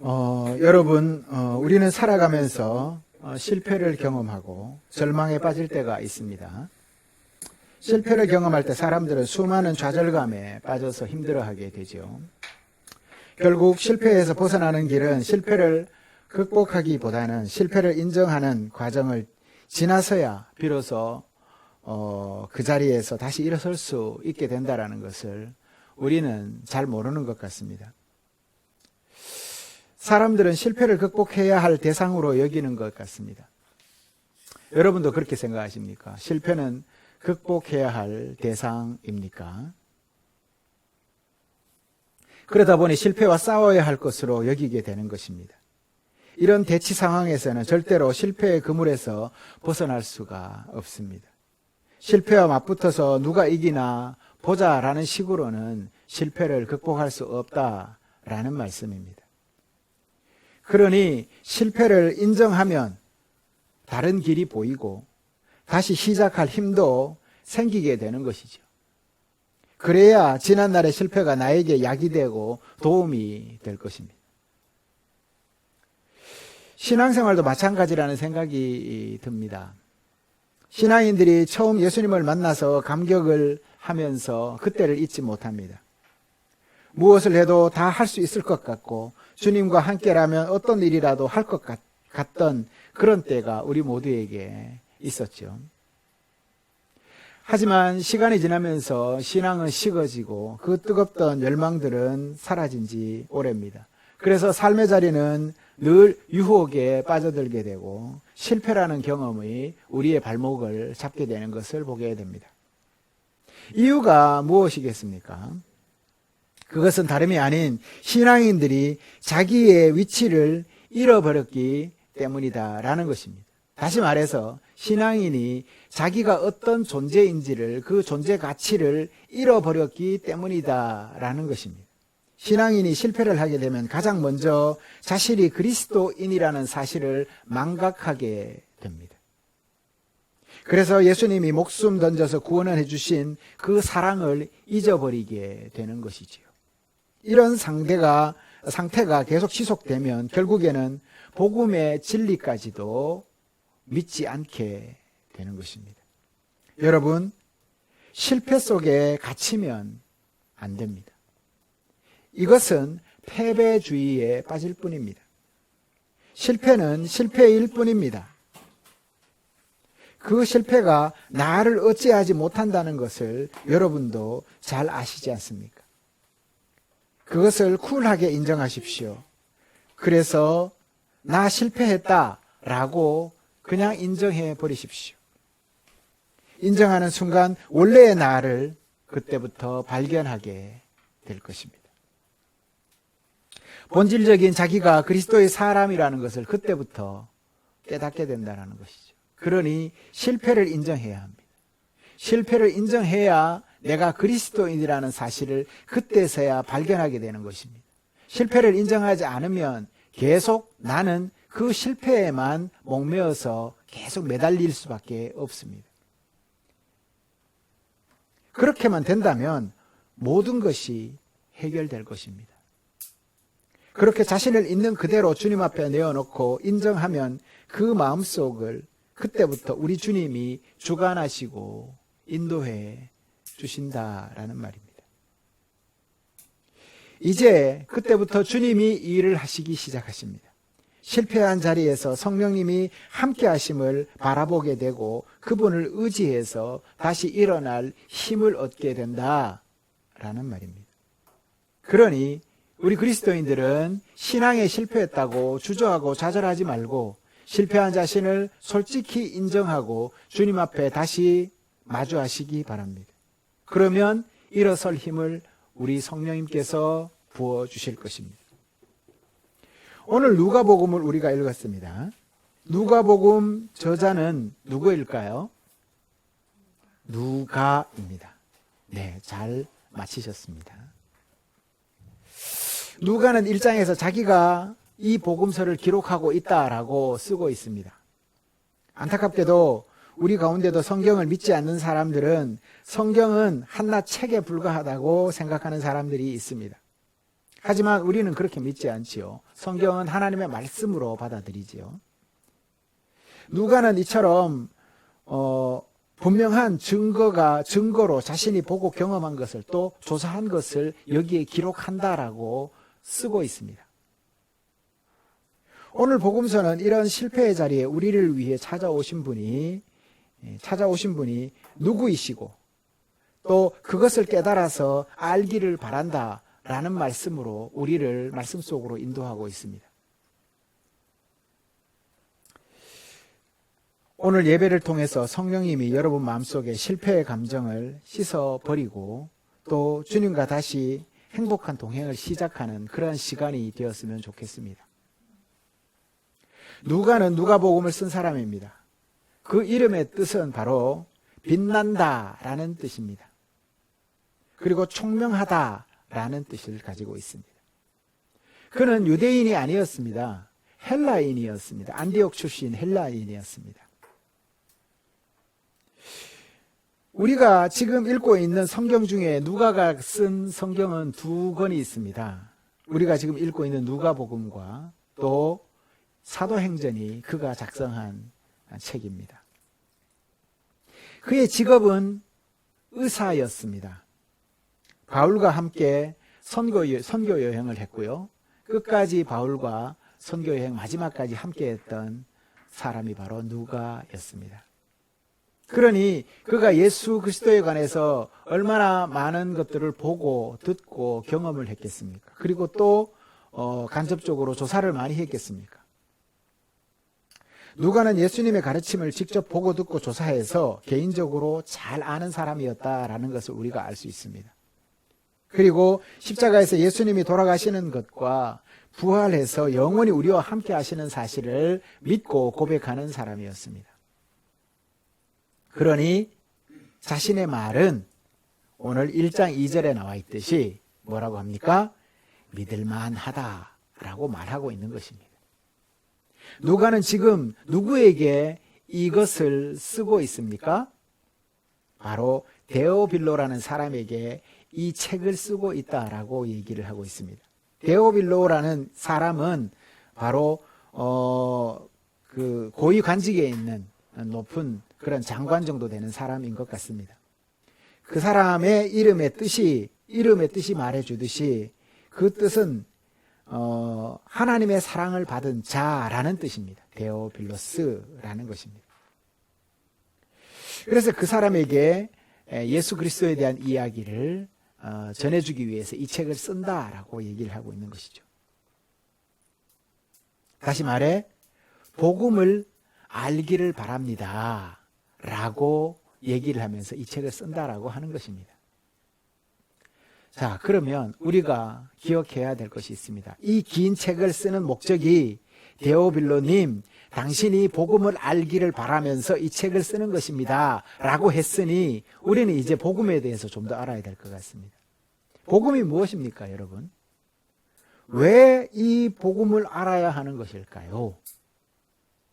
어, 여러분, 어, 우리는 살아가면서 어, 실패를 경험하고 절망에 빠질 때가 있습니다. 실패를 경험할 때 사람들은 수많은 좌절감에 빠져서 힘들어하게 되죠. 결국 실패에서 벗어나는 길은 실패를 극복하기보다는 실패를 인정하는 과정을 지나서야 비로소 어, 그 자리에서 다시 일어설 수 있게 된다라는 것을 우리는 잘 모르는 것 같습니다. 사람들은 실패를 극복해야 할 대상으로 여기는 것 같습니다. 여러분도 그렇게 생각하십니까? 실패는 극복해야 할 대상입니까? 그러다 보니 실패와 싸워야 할 것으로 여기게 되는 것입니다. 이런 대치 상황에서는 절대로 실패의 그물에서 벗어날 수가 없습니다. 실패와 맞붙어서 누가 이기나 보자라는 식으로는 실패를 극복할 수 없다라는 말씀입니다. 그러니 실패를 인정하면 다른 길이 보이고 다시 시작할 힘도 생기게 되는 것이죠. 그래야 지난날의 실패가 나에게 약이 되고 도움이 될 것입니다. 신앙생활도 마찬가지라는 생각이 듭니다. 신앙인들이 처음 예수님을 만나서 감격을 하면서 그때를 잊지 못합니다. 무엇을 해도 다 할 수 있을 것 같고 주님과 함께라면 어떤 일이라도 할 것 같던 그런 때가 우리 모두에게 있었죠. 하지만 시간이 지나면서 신앙은 식어지고 그 뜨겁던 열망들은 사라진 지 오래입니다. 그래서 삶의 자리는 늘 유혹에 빠져들게 되고 실패라는 경험이 우리의 발목을 잡게 되는 것을 보게 됩니다. 이유가 무엇이겠습니까? 그것은 다름이 아닌 신앙인들이 자기의 위치를 잃어버렸기 때문이다라는 것입니다. 다시 말해서 신앙인이 자기가 어떤 존재인지를 그 존재 가치를 잃어버렸기 때문이다라는 것입니다. 신앙인이 실패를 하게 되면 가장 먼저 자신이 그리스도인이라는 사실을 망각하게 됩니다. 그래서 예수님이 목숨 던져서 구원을 해주신 그 사랑을 잊어버리게 되는 것이지요. 이런 상태가, 상태가 계속 지속되면 결국에는 복음의 진리까지도 믿지 않게 되는 것입니다. 여러분, 실패 속에 갇히면 안 됩니다. 이것은 패배주의에 빠질 뿐입니다. 실패는 실패일 뿐입니다. 그 실패가 나를 어찌하지 못한다는 것을 여러분도 잘 아시지 않습니까? 그것을 쿨하게 인정하십시오. 그래서 나 실패했다 라고 그냥 인정해 버리십시오. 인정하는 순간 원래의 나를 그때부터 발견하게 될 것입니다. 본질적인 자기가 그리스도의 사람이라는 것을 그때부터 깨닫게 된다는 것이죠. 그러니 실패를 인정해야 합니다. 실패를 인정해야 내가 그리스도인이라는 사실을 그때서야 발견하게 되는 것입니다. 실패를 인정하지 않으면 계속 나는 그 실패에만 목매어서 계속 매달릴 수밖에 없습니다. 그렇게만 된다면 모든 것이 해결될 것입니다. 그렇게 자신을 있는 그대로 주님 앞에 내어놓고 인정하면 그 마음속을 그때부터 우리 주님이 주관하시고 인도해 주신다라는 말입니다. 이제 그때부터 주님이 일을 하시기 시작하십니다. 실패한 자리에서 성령님이 함께 하심을 바라보게 되고 그분을 의지해서 다시 일어날 힘을 얻게 된다라는 말입니다. 그러니 우리 그리스도인들은 신앙에 실패했다고 주저하고 좌절하지 말고 실패한 자신을 솔직히 인정하고 주님 앞에 다시 마주하시기 바랍니다. 그러면 일어설 힘을 우리 성령님께서 부어 주실 것입니다. 오늘 누가복음을 우리가 읽었습니다. 누가복음 저자는 누구일까요? 누가입니다. 네, 잘 맞히셨습니다. 누가는 일장에서 자기가 이 복음서를 기록하고 있다라고 쓰고 있습니다. 안타깝게도 우리 가운데도 성경을 믿지 않는 사람들은 성경은 한낱 책에 불과하다고 생각하는 사람들이 있습니다. 하지만 우리는 그렇게 믿지 않지요. 성경은 하나님의 말씀으로 받아들이지요. 누가는 이처럼 어, 분명한 증거가 증거로 자신이 보고 경험한 것을 또 조사한 것을 여기에 기록한다라고 쓰고 있습니다. 오늘 복음서는 이런 실패의 자리에 우리를 위해 찾아오신 분이 예, 찾아오신 분이 누구이시고 또 그것을 깨달아서 알기를 바란다 라는 말씀으로 우리를 말씀 속으로 인도하고 있습니다. 오늘 예배를 통해서 성령님이 여러분 마음속에 실패의 감정을 씻어 버리고 또 주님과 다시 행복한 동행을 시작하는 그런 시간이 되었으면 좋겠습니다. 누가는 누가복음을 쓴 사람입니다. 그 이름의 뜻은 바로 빛난다라는 뜻입니다. 그리고 총명하다라는 뜻을 가지고 있습니다. 그는 유대인이 아니었습니다. 헬라인이었습니다. 안디옥 출신 헬라인이었습니다. 우리가 지금 읽고 있는 성경 중에 누가가 쓴 성경은 두 권이 있습니다. 우리가 지금 읽고 있는 누가복음과 또 사도행전이 그가 작성한 책입니다. 그의 직업은 의사였습니다. 바울과 함께 선교, 선교 여행을 했고요. 끝까지 바울과 선교 여행 마지막까지 함께 했던 사람이 바로 누가였습니다. 그러니 그가 예수 그리스도에 관해서 얼마나 많은 것들을 보고 듣고 경험을 했겠습니까? 그리고 또 어, 간접적으로 조사를 많이 했겠습니까? 누가는 예수님의 가르침을 직접 보고 듣고 조사해서 개인적으로 잘 아는 사람이었다라는 것을 우리가 알 수 있습니다. 그리고 십자가에서 예수님이 돌아가시는 것과 부활해서 영원히 우리와 함께 하시는 사실을 믿고 고백하는 사람이었습니다. 그러니 자신의 말은 오늘 1장 2절에 나와 있듯이 뭐라고 합니까? 믿을만 하다라고 말하고 있는 것입니다. 누가는 지금 누구에게 이것을 쓰고 있습니까? 바로 데오빌로라는 사람에게 이 책을 쓰고 있다라고 얘기를 하고 있습니다. 데오빌로라는 사람은 바로 어 그 고위 관직에 있는 높은 그런 장관 정도 되는 사람인 것 같습니다. 그 사람의 이름의 뜻이 이름의 뜻이 말해 주듯이 그 뜻은 어, 하나님의 사랑을 받은 자라는 뜻입니다. 데오빌로스라는 것입니다. 그래서 그 사람에게 예수 그리스도에 대한 이야기를 어, 전해주기 위해서 이 책을 쓴다라고 얘기를 하고 있는 것이죠. 다시 말해 복음을 알기를 바랍니다. 라고 얘기를 하면서 이 책을 쓴다라고 하는 것입니다. 자, 그러면 우리가 기억해야 될 것이 있습니다. 이 긴 책을 쓰는 목적이 데오빌로님, 당신이 복음을 알기를 바라면서 이 책을 쓰는 것입니다. 라고 했으니 우리는 이제 복음에 대해서 좀 더 알아야 될 것 같습니다. 복음이 무엇입니까, 여러분? 왜 이 복음을 알아야 하는 것일까요?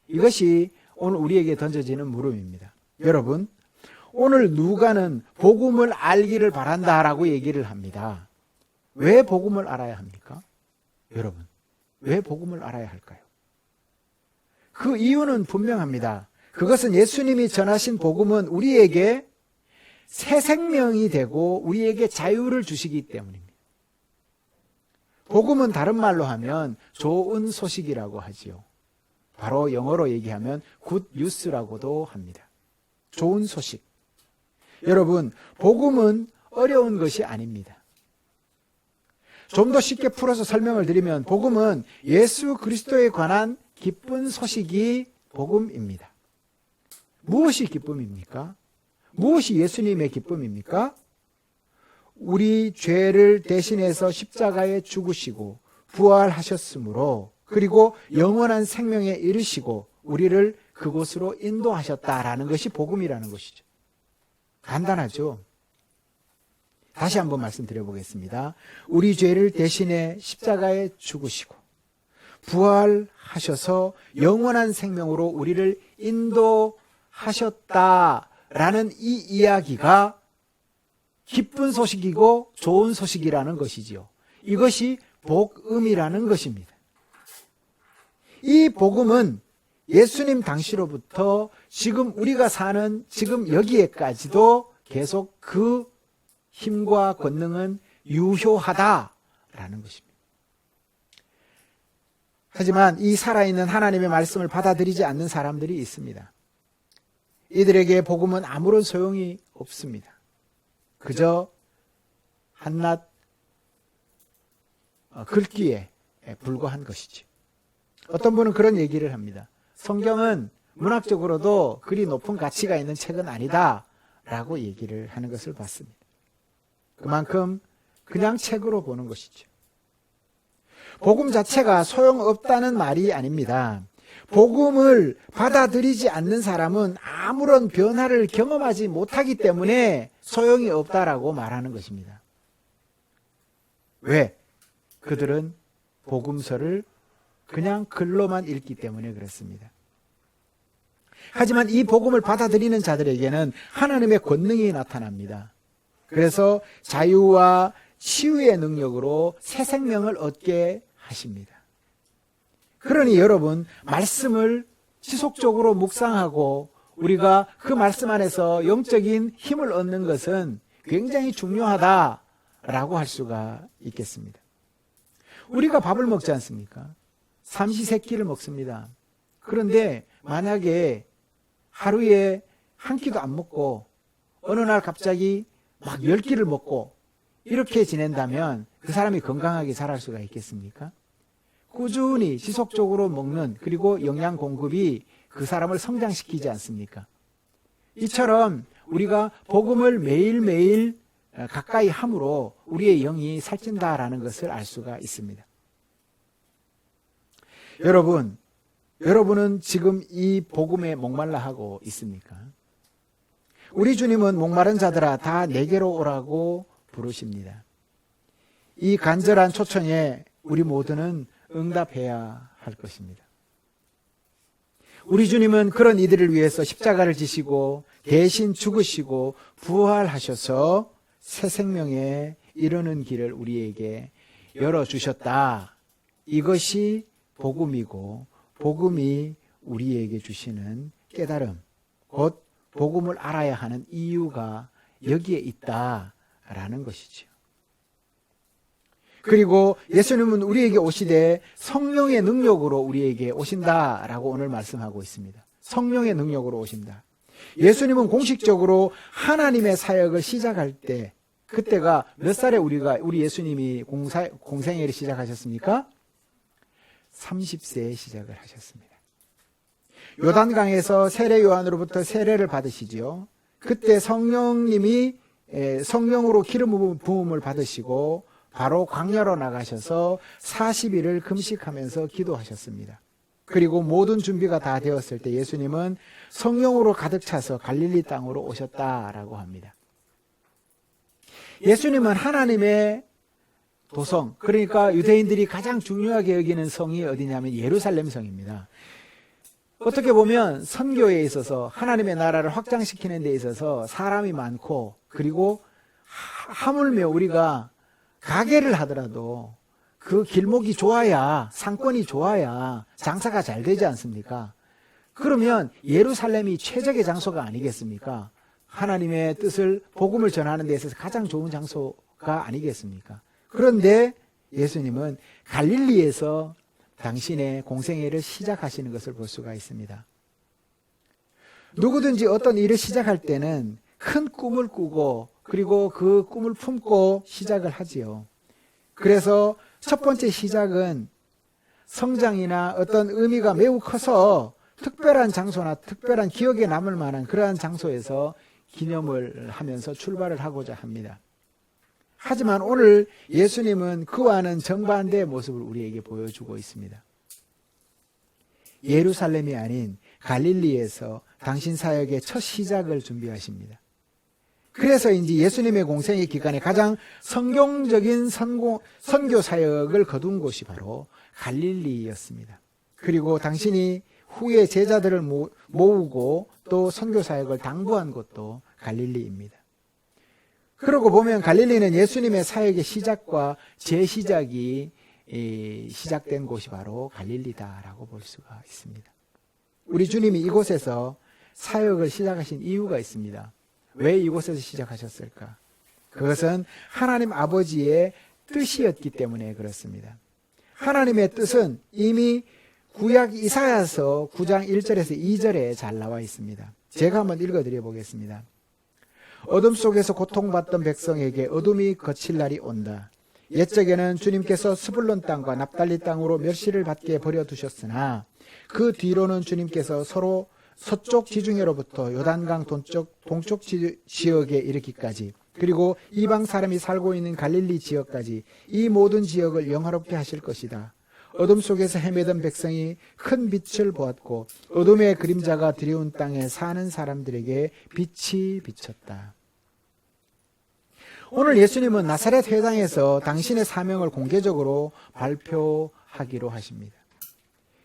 이것이 오늘 우리에게 던져지는 물음입니다. 여러분, 오늘 누가는 복음을 알기를 바란다라고 얘기를 합니다. 왜 복음을 알아야 합니까? 여러분, 왜 복음을 알아야 할까요? 그 이유는 분명합니다. 그것은 예수님이 전하신 복음은 우리에게 새 생명이 되고 우리에게 자유를 주시기 때문입니다. 복음은 다른 말로 하면 좋은 소식이라고 하지요. 바로 영어로 얘기하면 굿 뉴스라고도 합니다. 좋은 소식. 여러분, 복음은 어려운 것이 아닙니다. 좀 더 쉽게 풀어서 설명을 드리면 복음은 예수 그리스도에 관한 기쁜 소식이 복음입니다. 무엇이 기쁨입니까? 무엇이 예수님의 기쁨입니까? 우리 죄를 대신해서 십자가에 죽으시고 부활하셨으므로 그리고 영원한 생명에 이르시고 우리를 그곳으로 인도하셨다라는 것이 복음이라는 것이죠. 간단하죠? 다시 한번 말씀드려 보겠습니다. 우리 죄를 대신해 십자가에 죽으시고 부활하셔서 영원한 생명으로 우리를 인도하셨다라는 이 이야기가 기쁜 소식이고 좋은 소식이라는 것이지요. 이것이 복음이라는 것입니다. 이 복음은 예수님 당시로부터 지금 우리가 사는 지금 여기에까지도 계속 그 힘과 권능은 유효하다라는 것입니다. 하지만 이 살아있는 하나님의 말씀을 받아들이지 않는 사람들이 있습니다. 이들에게 복음은 아무런 소용이 없습니다. 그저 한낱 어, 글귀에 불과한 것이지. 어떤 분은 그런 얘기를 합니다. 성경은 문학적으로도 그리 높은 가치가 있는 책은 아니다. 라고 얘기를 하는 것을 봤습니다. 그만큼 그냥 책으로 보는 것이죠. 복음 자체가 소용없다는 말이 아닙니다. 복음을 받아들이지 않는 사람은 아무런 변화를 경험하지 못하기 때문에 소용이 없다라고 말하는 것입니다. 왜? 그들은 복음서를 그냥 글로만 읽기 때문에 그렇습니다. 하지만 이 복음을 받아들이는 자들에게는 하나님의 권능이 나타납니다. 그래서 자유와 치유의 능력으로 새 생명을 얻게 하십니다. 그러니 여러분, 말씀을 지속적으로 묵상하고 우리가 그 말씀 안에서 영적인 힘을 얻는 것은 굉장히 중요하다라고 할 수가 있겠습니다. 우리가 밥을 먹지 않습니까? 삼시세끼를 먹습니다. 그런데 만약에 하루에 한 끼도 안 먹고 어느 날 갑자기 막 열 끼를 먹고 이렇게 지낸다면 그 사람이 건강하게 자랄 수가 있겠습니까? 꾸준히 지속적으로 먹는 그리고 영양 공급이 그 사람을 성장시키지 않습니까? 이처럼 우리가 복음을 매일매일 가까이 함으로 우리의 영이 살찐다라는 것을 알 수가 있습니다. 여러분, 여러분은 지금 이 복음에 목말라 하고 있습니까? 우리 주님은 목마른 자들아 다 내게로 오라고 부르십니다. 이 간절한 초청에 우리 모두는 응답해야 할 것입니다. 우리 주님은 그런 이들을 위해서 십자가를 지시고 대신 죽으시고 부활하셔서 새 생명에 이르는 길을 우리에게 열어주셨다. 이것이 복음이고 복음이 우리에게 주시는 깨달음, 곧 복음을 알아야 하는 이유가 여기에 있다라는 것이죠. 그리고 예수님은 우리에게 오시되 성령의 능력으로 우리에게 오신다라고 오늘 말씀하고 있습니다. 성령의 능력으로 오신다. 예수님은 공식적으로 하나님의 사역을 시작할 때 그때가 몇 살에 우리가 우리 예수님이 공사, 공생애를 시작하셨습니까? 30세에 시작을 하셨습니다. 요단강에서 세례 요한으로부터 세례를 받으시지요. 그때 성령님이 성령으로 기름 부음을 받으시고 바로 광야로 나가셔서 40일을 금식하면서 기도하셨습니다. 그리고 모든 준비가 다 되었을 때 예수님은 성령으로 가득 차서 갈릴리 땅으로 오셨다라고 합니다. 예수님은 하나님의 도성, 그러니까 유대인들이 가장 중요하게 여기는 성이 어디냐면 예루살렘 성입니다. 어떻게 보면 선교에 있어서 하나님의 나라를 확장시키는 데 있어서 사람이 많고 그리고 하물며 우리가 가게를 하더라도 그 길목이 좋아야 상권이 좋아야 장사가 잘 되지 않습니까? 그러면 예루살렘이 최적의 장소가 아니겠습니까? 하나님의 뜻을 복음을 전하는 데 있어서 가장 좋은 장소가 아니겠습니까? 그런데 예수님은 갈릴리에서 당신의 공생애를 시작하시는 것을 볼 수가 있습니다. 누구든지 어떤 일을 시작할 때는 큰 꿈을 꾸고 그리고 그 꿈을 품고 시작을 하지요. 그래서 첫 번째 시작은 성장이나 어떤 의미가 매우 커서 특별한 장소나 특별한 기억에 남을 만한 그러한 장소에서 기념을 하면서 출발을 하고자 합니다. 하지만 오늘 예수님은 그와는 정반대의 모습을 우리에게 보여주고 있습니다. 예루살렘이 아닌 갈릴리에서 당신 사역의 첫 시작을 준비하십니다. 그래서인지 예수님의 공생의 기간에 가장 성경적인 선고, 선교 사역을 거둔 곳이 바로 갈릴리였습니다. 그리고 당신이 후에 제자들을 모으고 또 선교 사역을 당부한 곳도 갈릴리입니다. 그러고 보면 갈릴리는 예수님의 사역의 시작과 재시작이 이 시작된 곳이 바로 갈릴리다라고 볼 수가 있습니다. 우리 주님이 이곳에서 사역을 시작하신 이유가 있습니다. 왜 이곳에서 시작하셨을까? 그것은 하나님 아버지의 뜻이었기 때문에 그렇습니다. 하나님의 뜻은 이미 구약 이사야서 9장 1절에서 2절에 잘 나와 있습니다. 제가 한번 읽어드려 보겠습니다. 어둠 속에서 고통받던 백성에게 어둠이 거칠 날이 온다. 옛적에는 주님께서 스불론 땅과 납달리 땅으로 멸시를 받게 버려두셨으나 그 뒤로는 주님께서 서로 서쪽 지중해로부터 요단강 동쪽, 동쪽 지, 지역에 이르기까지 그리고 이방 사람이 살고 있는 갈릴리 지역까지 이 모든 지역을 영화롭게 하실 것이다. 어둠 속에서 헤매던 백성이 큰 빛을 보았고 어둠의 그림자가 드리운 땅에 사는 사람들에게 빛이 비쳤다. 오늘 예수님은 나사렛 회당에서 당신의 사명을 공개적으로 발표하기로 하십니다.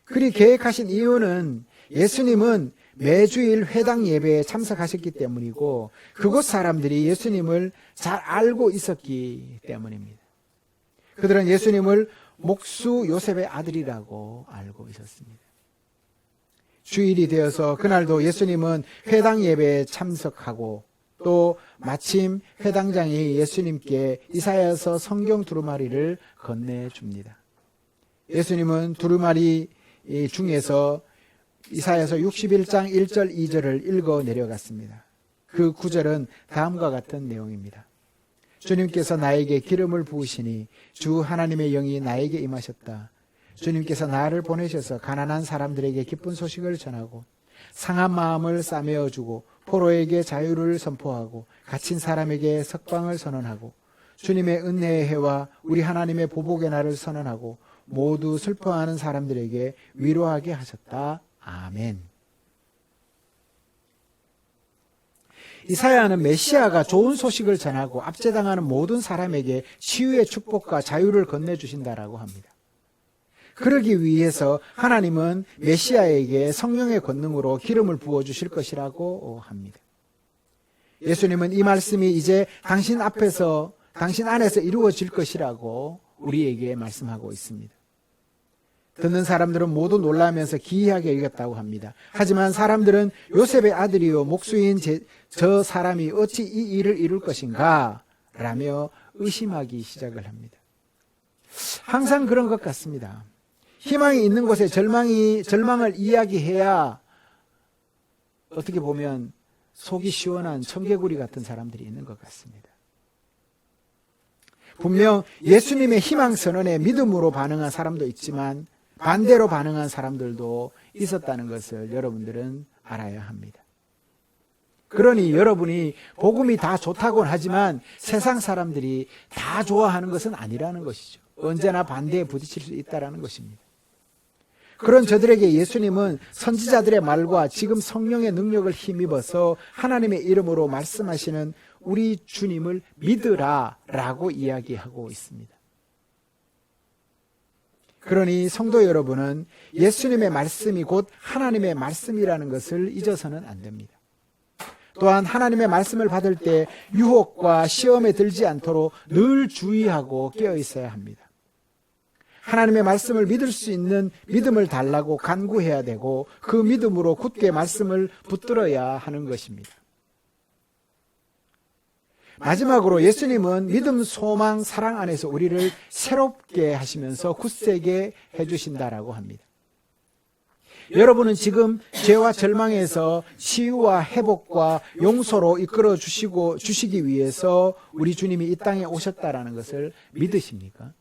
그리 계획하신 이유는 예수님은 매주일 회당 예배에 참석하셨기 때문이고 그곳 사람들이 예수님을 잘 알고 있었기 때문입니다. 그들은 예수님을 목수 요셉의 아들이라고 알고 있었습니다. 주일이 되어서 그날도 예수님은 회당 예배에 참석하고 또 마침 회당장이 예수님께 이사야서 성경 두루마리를 건네줍니다. 예수님은 두루마리 중에서 이사야서 61장 1절 2절을 읽어 내려갔습니다. 그 구절은 다음과 같은 내용입니다. 주님께서 나에게 기름을 부으시니 주 하나님의 영이 나에게 임하셨다. 주님께서 나를 보내셔서 가난한 사람들에게 기쁜 소식을 전하고 상한 마음을 싸매어 주고 포로에게 자유를 선포하고 갇힌 사람에게 석방을 선언하고 주님의 은혜의 해와 우리 하나님의 보복의 날을 선언하고 모두 슬퍼하는 사람들에게 위로하게 하셨다. 아멘. 이사야는 메시아가 좋은 소식을 전하고 압제당하는 모든 사람에게 치유의 축복과 자유를 건네주신다라고 합니다. 그러기 위해서 하나님은 메시아에게 성령의 권능으로 기름을 부어주실 것이라고 합니다. 예수님은 이 말씀이 이제 당신 앞에서, 당신 안에서 이루어질 것이라고 우리에게 말씀하고 있습니다. 듣는 사람들은 모두 놀라면서 기이하게 여겼다고 합니다. 하지만 사람들은 요셉의 아들이요 목수인 제, 저 사람이 어찌 이 일을 이룰 것인가 라며 의심하기 시작을 합니다. 항상 그런 것 같습니다. 희망이 있는 곳에 절망이 절망을 이야기해야 어떻게 보면 속이 시원한 청개구리 같은 사람들이 있는 것 같습니다. 분명 예수님의 희망 선언에 믿음으로 반응한 사람도 있지만 반대로 반응한 사람들도 있었다는 것을 여러분들은 알아야 합니다. 그러니 여러분이 복음이 다 좋다고는 하지만 세상 사람들이 다 좋아하는 것은 아니라는 것이죠. 언제나 반대에 부딪힐 수 있다는 것입니다. 그런 저들에게 예수님은 선지자들의 말과 지금 성령의 능력을 힘입어서 하나님의 이름으로 말씀하시는 우리 주님을 믿으라 라고 이야기하고 있습니다. 그러니 성도 여러분은 예수님의 말씀이 곧 하나님의 말씀이라는 것을 잊어서는 안 됩니다. 또한 하나님의 말씀을 받을 때 유혹과 시험에 들지 않도록 늘 주의하고 깨어 있어야 합니다. 하나님의 말씀을 믿을 수 있는 믿음을 달라고 간구해야 되고 그 믿음으로 굳게 말씀을 붙들어야 하는 것입니다. 마지막으로 예수님은 믿음, 소망, 사랑 안에서 우리를 새롭게 하시면서 굳세게 해주신다라고 합니다. 여러분은 지금 죄와 절망에서 치유와 회복과 용서로 이끌어 주시고 주시기 위해서 우리 주님이 이 땅에 오셨다라는 것을 믿으십니까?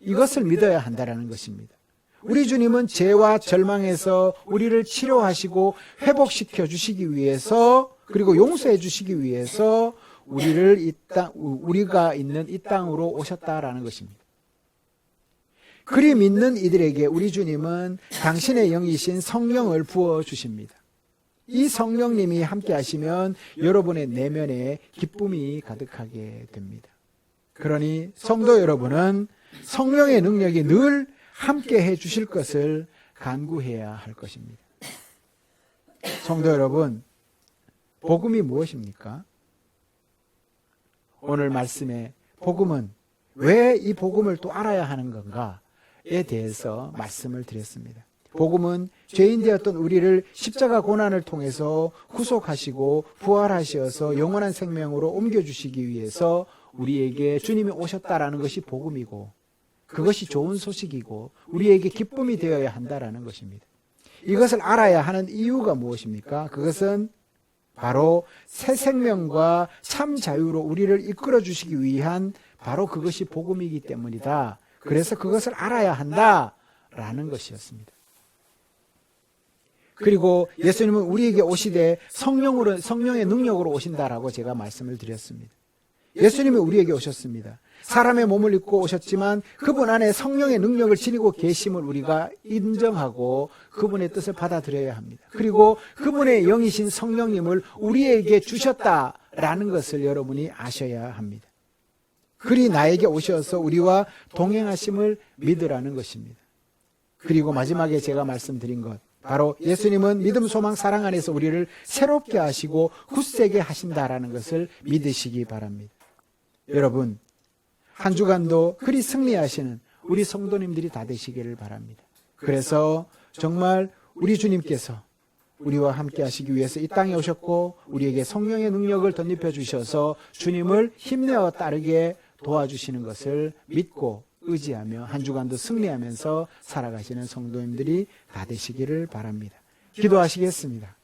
이것을 믿어야 한다라는 것입니다. 우리 주님은 죄와 절망에서 우리를 치료하시고 회복시켜 주시기 위해서 그리고 용서해 주시기 위해서 우리를 이 땅, 우리가 있는 이 땅으로 오셨다라는 것입니다. 그리 믿는 이들에게 우리 주님은 당신의 영이신 성령을 부어 주십니다. 이 성령님이 함께 하시면 여러분의 내면에 기쁨이 가득하게 됩니다. 그러니 성도 여러분은 성령의 능력이 늘 함께 해 주실 것을 간구해야 할 것입니다. 성도 여러분, 복음이 무엇입니까? 오늘 말씀에 복음은 왜 이 복음을 또 알아야 하는 건가에 대해서 말씀을 드렸습니다. 복음은 죄인 되었던 우리를 십자가 고난을 통해서 구속하시고 부활하셔서 영원한 생명으로 옮겨주시기 위해서 우리에게 주님이 오셨다라는 것이 복음이고 그것이 좋은 소식이고 우리에게 기쁨이 되어야 한다라는 것입니다. 이것을 알아야 하는 이유가 무엇입니까? 그것은 바로 새 생명과 참 자유로 우리를 이끌어 주시기 위한 바로 그것이 복음이기 때문이다. 그래서 그것을 알아야 한다라는 것이었습니다. 그리고 예수님은 우리에게 오시되 성령으로 성령의 능력으로 오신다라고 제가 말씀을 드렸습니다. 예수님이 우리에게 오셨습니다. 사람의 몸을 입고 오셨지만 그분 안에 성령의 능력을 지니고 계심을 우리가 인정하고 그분의 뜻을 받아들여야 합니다. 그리고 그분의 영이신 성령님을 우리에게 주셨다라는 것을 여러분이 아셔야 합니다. 그리 나에게 오셔서 우리와 동행하심을 믿으라는 것입니다. 그리고 마지막에 제가 말씀드린 것 바로 예수님은 믿음, 소망, 사랑 안에서 우리를 새롭게 하시고 굳세게 하신다라는 것을 믿으시기 바랍니다. 여러분, 한 주간도 그리 승리하시는 우리 성도님들이 다 되시기를 바랍니다. 그래서 정말 우리 주님께서 우리와 함께 하시기 위해서 이 땅에 오셨고 우리에게 성령의 능력을 덧입혀 주셔서 주님을 힘내어 따르게 도와주시는 것을 믿고 의지하며 한 주간도 승리하면서 살아가시는 성도님들이 다 되시기를 바랍니다. 기도하시겠습니다.